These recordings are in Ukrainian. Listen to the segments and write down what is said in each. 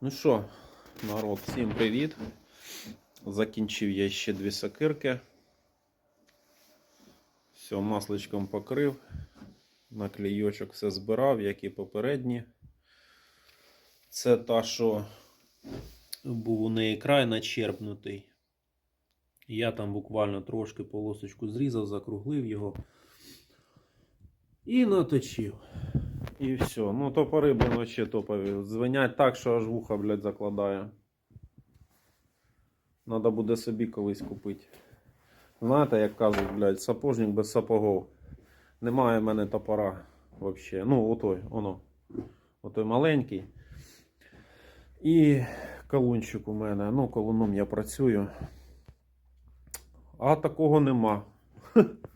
Ну що, народ, всім привіт. Закінчив я ще дві сокирки. Все, масличком покрив. На клейочок все збирав, як і попередні. Це та, що був у неї край начерпнутий. Я там буквально трошки полосочку зрізав, закруглив його і наточив. І все. Ну, топори, блин, вообще топові. Звенять так, що аж вуха, блядь, закладає. Надо буде собі колись купити. Знаєте, як кажуть, блядь, сапожник без сапогов. Немає в мене топора вообще. Ну, отой, воно. Отой маленький. І колунчик у мене. Ну, колуном я працюю. А такого нема.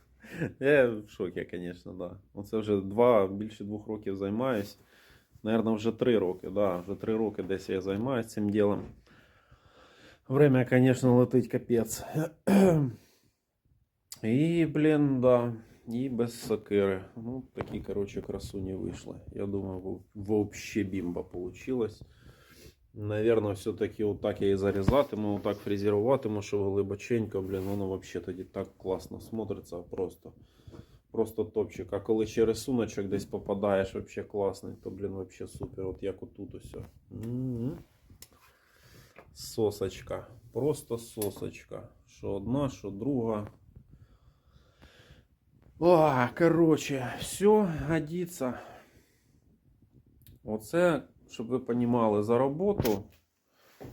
Я в шокі, звісно, да. Оце вже два, більше двох років займаюсь. Наверно, вже три роки, да. Вже три роки десь я займаюся цим ділом. Время, звісно, летить капець. І, блін, да. І без сокири. Ну, такі, коротше, красуні вийшли. Я думаю, вообще бімба получилась. Наверное, все-таки отак я і зарізатиму, отак фрезеруватиму, що глибоченько, блін, воно вообще тоді так класно смотриться, просто. Просто топчик. А коли ще рисуночок десь попадаєш, вообще класний, то, блін, вообще супер. От як отут усе. М-м. Сосочка. Просто сосочка. Що одна, що друга. О, короче, все годится. Оце, щоб ви розуміли, за роботу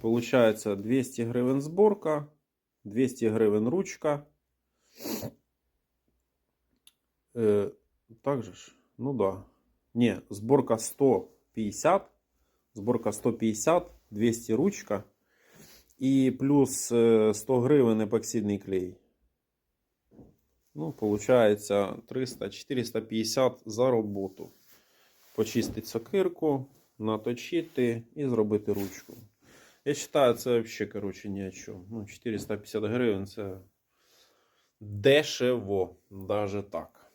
получається 200 гривень зборка, 200 гривень ручка. Е, так же ж? Ну да. Ні, зборка 150, зборка 150, 200 ручка і плюс е, 100 гривень епоксидний клей. Ну, получається 300-450 за роботу почистити сокирку, наточити і зробити ручку. Я вважаю, це взагалі, коротше, ні о чому. Ну, 450 гривень це дешево, даже так.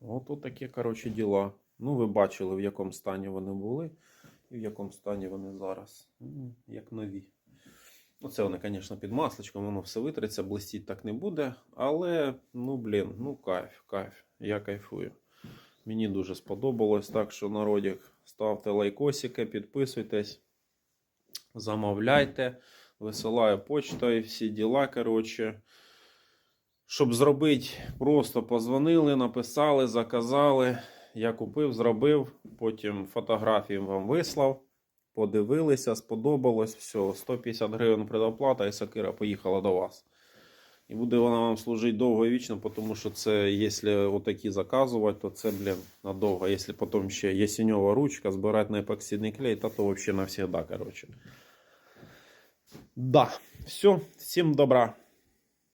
От такі, коротше, діла. Ну, ви бачили, в якому стані вони були і в якому стані вони зараз. Ну, Як нові. Ну, це вони, звісно, під масличком, воно все витриться, блистіть так не буде. Але, ну, блін, ну кайф, кайф. Я кайфую. Мені дуже сподобалось. Так що, народік, ставте лайкосики, підписуйтесь, замовляйте, висилаю почтою, всі діла. Коротше. Щоб зробити, просто позвонили, написали, заказали. Я купив, зробив, потім фотографії вам вислав. Подивилися, сподобалось, все, 150 гривень предоплата і сакира поїхала до вас. І буде вона вам служити довго і вічно, тому що це, якщо отакі заказувати, то це, блін, надовго. Якщо потім ще ясеньова ручка, збирати на епоксидний клей, то, то взагалі навсегда, коротше. Да, все, всім добра.